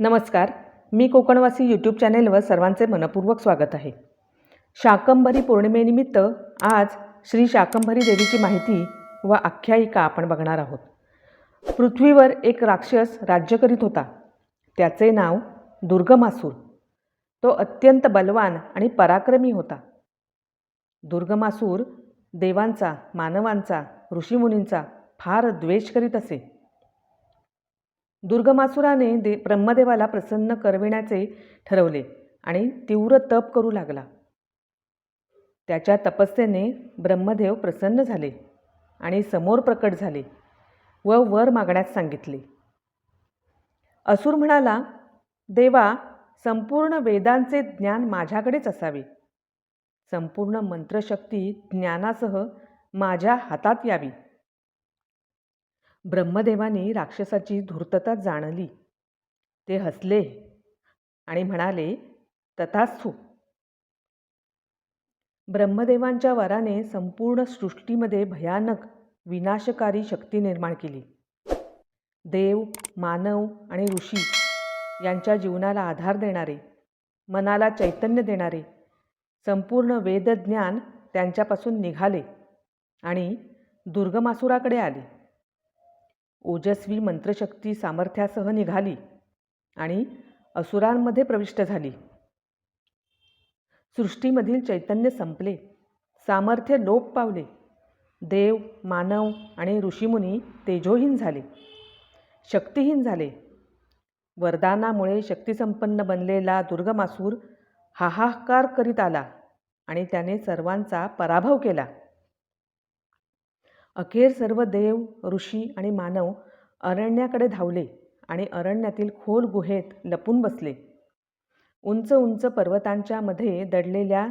नमस्कार मी कोकणवासी यूट्यूब चॅनेलवर सर्वांचे मनपूर्वक स्वागत आहे. शाकंभरी पौर्णिमेनिमित्त आज श्री शाकंभरी देवीची माहिती व आख्यायिका आपण बघणार आहोत. पृथ्वीवर एक राक्षस राज्य करीत होता. त्याचे नाव दुर्गमासूर. तो अत्यंत बलवान आणि पराक्रमी होता. दुर्गमासूर देवांचा मानवांचा ऋषीमुनींचा फार द्वेष करीत असे. दुर्गमासुराने दे ब्रह्मदेवाला प्रसन्न करविण्याचे ठरवले आणि तीव्र तप करू लागला. त्याच्या तपस्येने ब्रह्मदेव प्रसन्न झाले आणि समोर प्रकट झाले व वर मागण्यास सांगितले. असुर म्हणाला देवा संपूर्ण वेदांचे ज्ञान माझ्याकडेच असावे. संपूर्ण मंत्रशक्ती ज्ञानासह माझ्या हातात यावी. ब्रह्मदेवाने राक्षसाची धूर्तता जाणली. ते हसले आणि म्हणाले तथास्तु ब्रह्मदेवांच्या वराने संपूर्ण सृष्टीमध्ये भयानक विनाशकारी शक्ती निर्माण केली. देव मानव आणि ऋषी यांच्या जीवनाला आधार देणारे मनाला चैतन्य देणारे संपूर्ण वेदज्ञान त्यांच्यापासून निघाले आणि दुर्गमासुराकडे आले. ओजस्वी मंत्रशक्ती सामर्थ्यासह निघाली आणि असुरांमध्ये प्रविष्ट झाली. सृष्टीमधील चैतन्य संपले सामर्थ्य लोप पावले. देव मानव आणि ऋषीमुनी तेजोहीन झाले शक्तिहीन झाले. वरदानामुळे शक्तिसंपन्न बनलेला दुर्गमासूर हाहाकार करीत आला आणि त्याने सर्वांचा पराभव केला. अखेर सर्व देव ऋषी आणि मानव अरण्याकडे धावले आणि अरण्यातील खोल गुहेत लपून बसले. उंच उंच पर्वतांच्या मध्ये दडलेल्या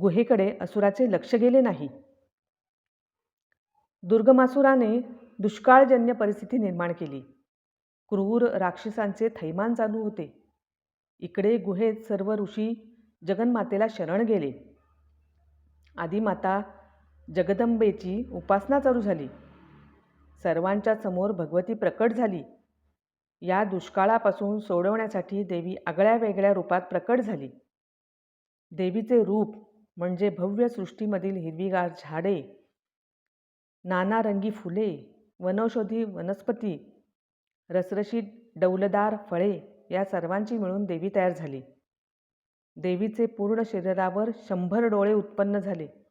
गुहेकडे असुराचे लक्ष गेले नाही. दुर्गमासुराने दुष्काळजन्य परिस्थिती निर्माण केली. क्रूर राक्षसांचे थैमान चालू होते. इकडे गुहेत सर्व ऋषी जगन्मातेला शरण गेले. आदिमाता जगदंबेची उपासना चालू झाली. सर्वांच्या समोर भगवती प्रकट झाली. या दुष्काळापासून सोडवण्यासाठी देवी आगळ्या वेगळ्या रूपात प्रकट झाली. देवीचे रूप म्हणजे भव्य सृष्टीमधील हिरवीगार झाडे नानारंगी फुले वनौषधी वनस्पती रसरशीत डौलदार फळे या सर्वांची मिळून देवी तयार झाली. देवीचे पूर्ण शरीरावर शंभर डोळे उत्पन्न झाले.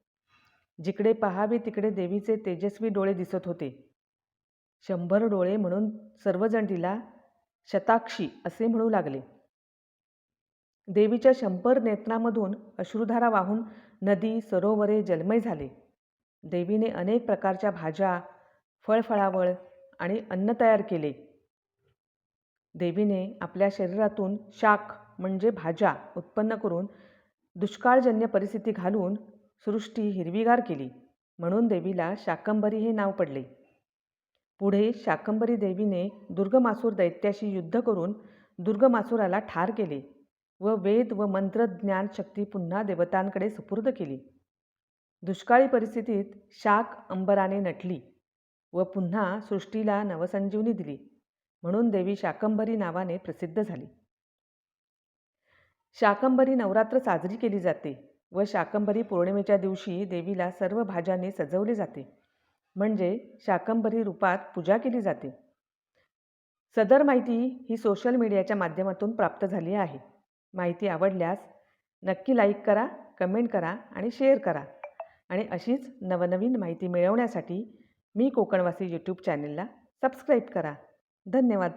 जिकडे पहावे तिकडे देवीचे तेजस्वी डोळे दिसत होते. शंभर डोळे म्हणून सर्वजण तिला शताक्षी असे म्हणू लागले. देवीच्या शंभर नेत्रामधून अश्रुधारा वाहून नदी सरोवरे जलमय झाले. देवीने अनेक प्रकारच्या भाज्या फळफळावळ आणि अन्न तयार केले. देवीने आपल्या शरीरातून शाक म्हणजे भाज्या उत्पन्न करून दुष्काळजन्य परिस्थिती घालून सृष्टी हिरवीगार केली. म्हणून देवीला शाकंभरी हे नाव पडले. पुढे शाकंभरी देवीने दुर्गमासूर दैत्याशी युद्ध करून दुर्गमासुराला ठार केले व वेद व मंत्रज्ञान शक्ती पुन्हा देवतांकडे सुपूर्द केली. दुष्काळी परिस्थितीत शाक अंबराने नटली व पुन्हा सृष्टीला नवसंजीवनी दिली. म्हणून देवी शाकंभरी नावाने प्रसिद्ध झाली. शाकंभरी नवरात्र साजरी केली जाते. व शाकंभरी पौर्णिमेच्या दिवशी देवीला सर्व भाज्यांनी सजवले जाते. म्हणजे शाकंभरी रूपात पूजा केली जाते. सदर माहिती ही सोशल मीडियाच्या माध्यमातून प्राप्त झाली आहे. माहिती आवडल्यास नक्की लाईक करा कमेंट करा आणि शेअर करा. आणि अशीच नवनवीन माहिती मिळवण्यासाठी मी कोकणवासी यूट्यूब चॅनेलला सबस्क्राईब करा. धन्यवाद.